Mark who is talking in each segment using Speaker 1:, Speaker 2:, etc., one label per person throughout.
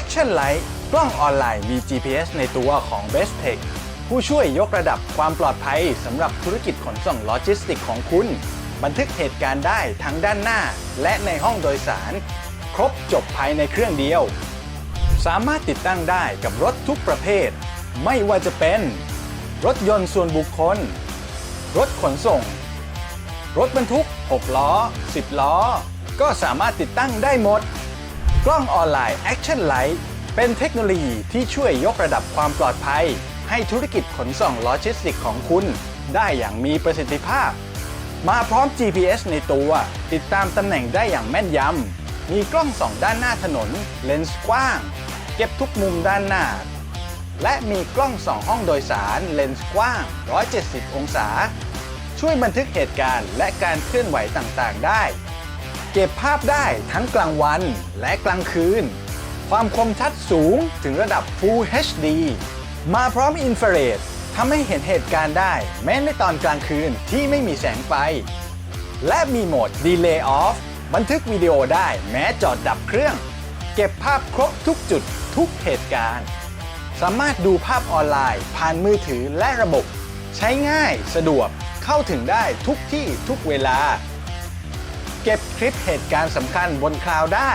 Speaker 1: Action Light กล้องออนไลน์มี GPS ในตัวของ Best Tech ผู้ช่วยยกระดับความปลอดภัยสำหรับธุรกิจขนส่งโลจิสติกของคุณ บันทึกเหตุการณ์ได้ทั้งด้านหน้า และในห้องโดยสาร ครบจบภายในเครื่องเดียว สามารถติดตั้งได้กับรถทุกประเภท ไม่ว่าจะเป็น รถยนต์ส่วนบุคคล รถขนส่ง รถบรรทุก 6 ล้อ 10 ล้อ ก็สามารถติดตั้งได้หมด กล้องออนไลน์ Action Light เป็นเทคโนโลยีที่ช่วยยกระดับความปลอดภัย ให้ธุรกิจขนส่งโลจิสติกของคุณ ได้อย่างมีประสิทธิภาพ มาพร้อม GPS ในตัว ติดตามตำแหน่งได้อย่างแม่นยำ มีกล้องสองด้านหน้าถนน เลนส์กว้าง เก็บทุกมุมด้านหน้า และมีกล้องสองห้องโดยสาร เลนส์กว้าง 170 องศา ช่วยบันทึกเหตุการณ์และการเคลื่อนไหวต่างๆ ได้ เก็บภาพได้ทั้งกลางวันและกลางคืน ความคมชัดสูงถึงระดับ Full HD มาพร้อมอินฟราเรดทำให้เห็นเหตุการณ์ได้ แม้ในตอนกลางคืนที่ไม่มีแสงไฟ และมีโหมด Delay Off บันทึกวิดีโอได้แม้จอดดับเครื่อง เก็บภาพครบทุกจุดทุกเหตุการณ์ สามารถดูภาพออนไลน์ ผ่านมือถือและระบบ ใช้ง่ายสะดวกเข้าถึงได้ทุกที่ทุกเวลา เก็บคลิปเหตุการณ์สำคัญบนคลาวด์ได้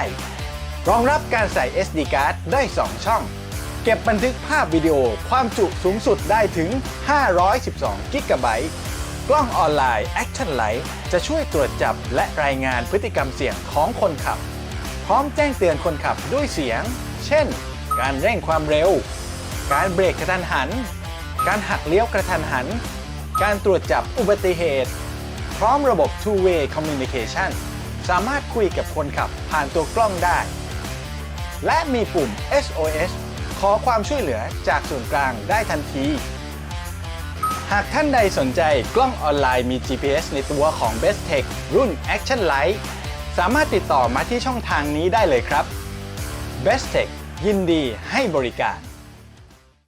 Speaker 1: รองรับการใส่ SD card ได้ 2 ช่อง เก็บบันทึกภาพวิดีโอความจุสูงสุดได้ถึง 512 กิกะไบต์กล้องออนไลน์ Action Light จะช่วยตรวจจับและรายงานพฤติกรรมเสี่ยงของคนขับ พร้อมแจ้งเตือนคนขับด้วยเสียง เช่น การเร่งความเร็ว การเบรกกระทันหัน การหักเลี้ยวกระทันหัน การตรวจจับอุบัติเหตุ พร้อมระบบ two way communication สามารถคุยกับคนขับผ่านตัวกล้องได้ และมีปุ่ม SOS ขอความช่วยเหลือจากส่วนกลางได้ทันที หากท่านใดสนใจกล้องออนไลน์มี GPS ในตัวของ Best Tech รุ่น Action Light สามารถติดต่อมาที่ช่องทางนี้ได้เลยครับ Best Tech ยินดีให้บริการ